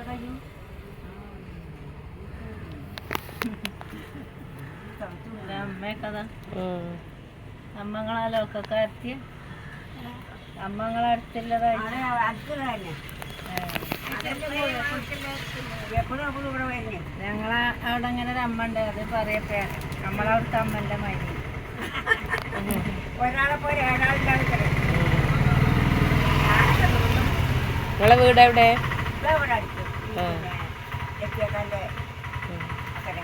കഴിഞ്ഞു അമ്മയൊക്കെ അമ്മങ്ങളെ ഞങ്ങളെ അവിടെ അങ്ങനെ ഒരു അമ്മ ഉണ്ട് അത് പറയട്ടെ നമ്മളവിടുത്തെ അമ്മന്റെ മരി ഒരാളെ പോലെ നിങ്ങളെ വീട് എവിടെ ഇവിടെ. എത്തിയേക്കാന്റെ. അക്കരെ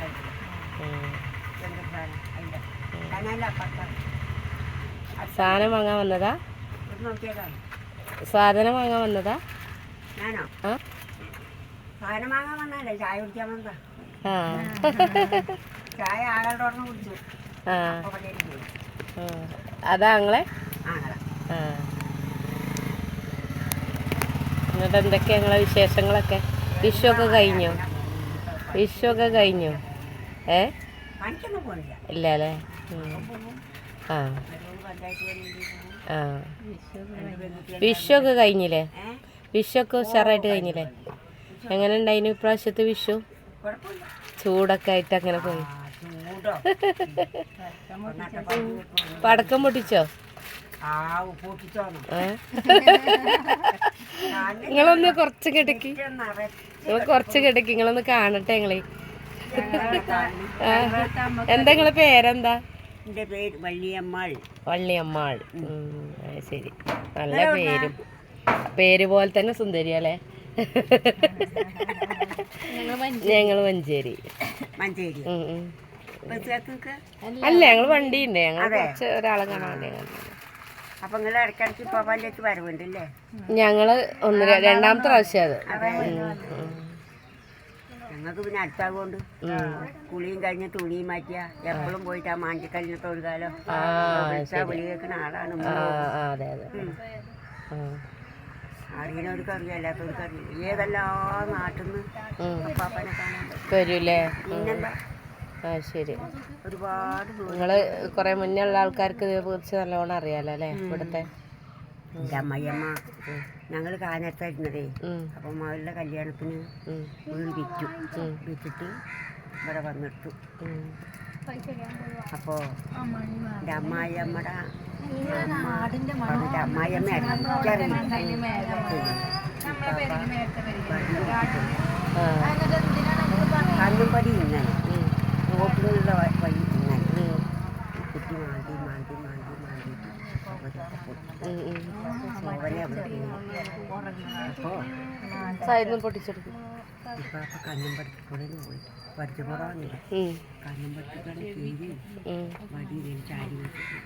സാധനം വാങ്ങാൻ വന്നതാ? സാധനം വാങ്ങാൻ വന്നതാ? ഞാനോ? ആ. സാധനം വാങ്ങാൻ വന്നല്ലേ ചായ കുടിക്കാൻ വന്നതാ. ചായ കുടിച്ചു. അതാ അങ്ങളെ എന്നിട്ട് എന്തൊക്കെയാ ഞങ്ങളെ വിശേഷങ്ങളൊക്കെ? വിഷുവൊക്കെ കഴിഞ്ഞോ? വിഷുവൊക്കെ കഴിഞ്ഞോ? ഏ? ഇല്ല അല്ലേ. ആ. ആ. വിഷുവൊക്കെ കഴിഞ്ഞില്ലേ? വിഷുവൊക്കെ ഉഷാറായിട്ട് കഴിഞ്ഞില്ലേ? എങ്ങനെ ഉണ്ടായിന് ഇപ്രാവശ്യത്തെ വിഷു? ചൂടൊക്കെ ആയിട്ട് അങ്ങനെ പോയി. പടക്കം പൊട്ടിച്ചോ? ഏ? നിങ്ങളൊന്ന് കുറച്ച് കിടക്കി. നിങ്ങൾ കുറച്ച് കിടക്കി നിങ്ങളൊന്ന് കാണട്ടെ നിങ്ങളെ. എന്താ നിങ്ങളെ പേരെന്താ? എന്റെ പേര് വള്ളിയമ്മാൾ. വള്ളിയമ്മാൾ. ശരി. നല്ല പേരും. പേര് പോലെ തന്നെ സുന്ദരി അല്ലേ? ഞങ്ങൾ മഞ്ചേരി. മഞ്ചേരി. ഞങ്ങൾ വണ്ടി ഉണ്ട് അല്ല ഞങ്ങൾ വണ്ടിയുണ്ട്. ഞങ്ങൾ കുറച്ച് ഒരാളെ കാണാൻ വേണ്ടി. അപ്പം നിങ്ങൾ ഇടയ്ക്കിടയ്ക്ക് പോകാന്റെ അടുത്ത് വരവുണ്ടല്ലേ? ഞങ്ങൾ ഒന്ന് ര- രണ്ടാമത്തെ പ്രാവശ്യം അത്. ഞങ്ങൾക്ക് പിന്നെ അടുത്താകൊണ്ട് കുളിയും കഴിഞ്ഞ് തുണിയും മാറ്റിയ എപ്പോഴും പോയിട്ട് ആ മാഞ്ചിക്കല്ലിന് തൊഴുകാലോ വിളിച്ചാ വിളി കേൾക്കുന്ന ആളാണ് ആ ആ, അതെ അതെ. ആ. അറിയണവർക്ക് അറിയാം അല്ലാത്തവർക്ക് അറിയില്ല ഏതെല്ലാം നാട്ടിൽ നിന്ന് ഉം. അപ്പാപ്പനെ കാണാൻ പറ്റും. വരൂലേ പിന്നെന്താ? ആ ശരി നിങ്ങൾ കുറെ മുന്നേ ഉള്ള ആൾക്കാർക്ക് ഇതിനെ കുറിച്ച് നല്ലോണം അറിയാലോ അല്ലേ? ഇവിടുത്തെ. എന്റെ അമ്മയമ്മ. ഞങ്ങൾ കാനത്തായിരുന്നതേ ഉം, അപ്പം മകളുടെ കല്യാണത്തിന് വീട് വിറ്റു. വിറ്റിട്ട് ഇവിടെ വന്നിട്ടു. അപ്പോൾ എന്റെ അമ്മായിയമ്മയുടെ അമ്മായിയമ്മ ആ, കണ്ണുംപടി ഇങ്ങനെ ഉം, റോട്ടിലുള്ള വ- വഴി ഇങ്ങനെ ഉം, കുട്ടി മാന്തി മാന്തി മാന്തി മാന്തിയിട്ട് ഉം, ഉം. സോവനെ അവിടെ അപ്പോൾ സൈഡിൽ പൊട്ടിച്ചെടുക്കും. ഇപ്പം അപ്പം കണ്ണും പഠിക്കൂടെ പോയി പഠിച്ച കുറവാണില്ല ഉം, കണ്ണും പഠിപ്പിക്കാണ് കീഴി ഉം. വടി ഇതിൽ ചാടി വെച്ചിട്ട്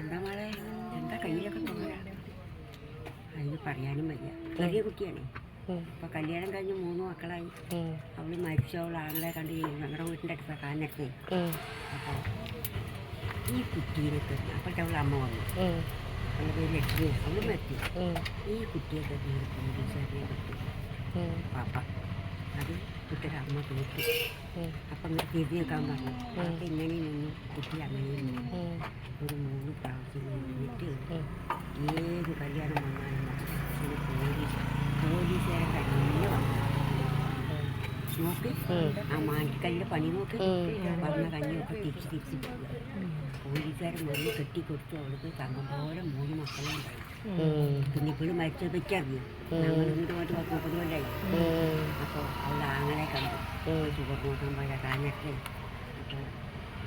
എന്താ മഴ എന്താ കയ്യിലൊക്കെ തോന്നുക അതിന് പറയാനും വയ്യ ചെറിയ കുട്ടിയാണ് അപ്പോൾ കല്യാണം കഴിഞ്ഞ് മൂന്ന് മക്കളായി ഉം, അവൾ മരിച്ചു അവൾ ആങ്ങളെ കണ്ട് ഞങ്ങളുടെ വീട്ടിന്റെ അടുത്ത കാനത്ത് അപ്പോൾ ഈ കുട്ടീനെ തന്നെ അപ്പോഴത്തെ അവൾ അമ്മ വന്നു. അവളുടെ പേര് ലക്ഷ്മി. മരിച്ചു. ഉം, ഈ കുട്ടിയെ തന്നെ പോലീസുകാരെ ചെറിയ ഉം, പാപ്പ. അത് കുട്ടിയുടെ അമ്മ ഉം, അപ്പം ഇങ്ങനെ തിരിഞ്ഞ് വെക്കാൻ പറഞ്ഞു അപ്പം ഇങ്ങനെ നിന്നു. കുട്ടി അങ്ങനെ നിന്നു. ഒരു മൂന്ന് പ്രാവശ്യം നിന്നിട്ട്. ഏത് കല്യാണം വന്നാലും പോലീസ് പോലീസുകാരെ തന്നെ വന്നു. നോക്ക്. ആ മാറ്റിക്കല്ലിന്റെ പണി നോക്ക്. വന്ന കഞ്ഞിയൊക്കെ തിരിച്ച് തിരിച്ച് പോലീസുകാർ മുറിവ് കെട്ടിക്കൊടുത്തു. അവൾക്ക് തങ്കം പോലെ മൂന്ന് മക്കളും ഉണ്ടായി. പിന്നെ ഇപ്പോഴും മരിച്ചത് പറ്റിയറിയും ഞങ്ങൾ ഇങ്ങോട്ട് പോയിട്ട് പത്ത് മുപ്പത് കൊല്ലായി. അപ്പോൾ അവൾ ആങ്ങളെ കണ്ടു. ഷുഗർ നോക്കാൻ പോയ കാഞ്ഞൊക്കെ അപ്പോൾ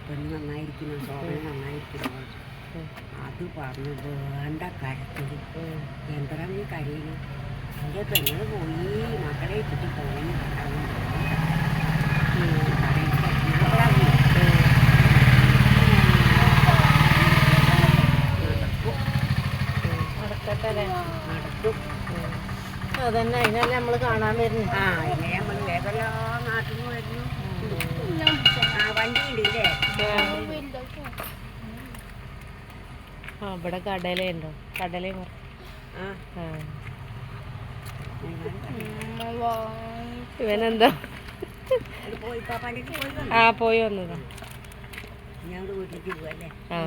പെണ്ണ് നന്നായിരിക്കുന്നു സോമൻ നന്നായിരിക്കുന്നു അത് പറഞ്ഞു വേണ്ട കരത്തിൽ ഉം. എന്താ നീ കരയിൽ? എന്റെ പെണ്ണ് പോയി. മക്കളെ ഇട്ടിട്ട് പോയി. അതന്നെ അതിനല്ലേ നമ്മൾ കാണാൻ വരുന്നു. ആ നമ്മൾ നാട്ടിൽ നിന്ന് വരുന്നു. ഇവിടെ കടലുണ്ടോ കടല ഇവനെന്താ? ആ പോയി വന്നതാ. ഞങ്ങൾ വീട്ടിലേക്ക് പോവല്ലേ ആ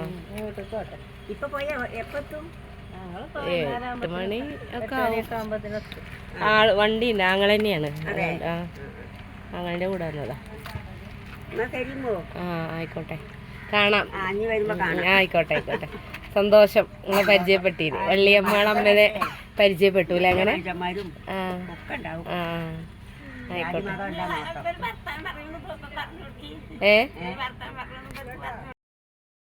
ഇപ്പൊ പോയാ എപ്പത്തും എട്ട് മണി ഒക്കെ ആൾ വണ്ടി ഉണ്ട് ആങ്ങൾ തന്നെയാണ്. ഞങ്ങളുടെ ആങ്ങളുടെ കൂടെ വന്നതാ. ആ ആയിക്കോട്ടെ. കാണാം. ആ ആ, ആയിക്കോട്ടെ ആയിക്കോട്ടെ. സന്തോഷം. നിങ്ങളെ പരിചയപ്പെട്ടിരുന്നു വള്ളിയമ്മയുടെ അമ്മനെ പരിചയപ്പെട്ടു അല്ലേ അങ്ങനെ ആ. ആ ആയിക്കോട്ടെ. ഏ?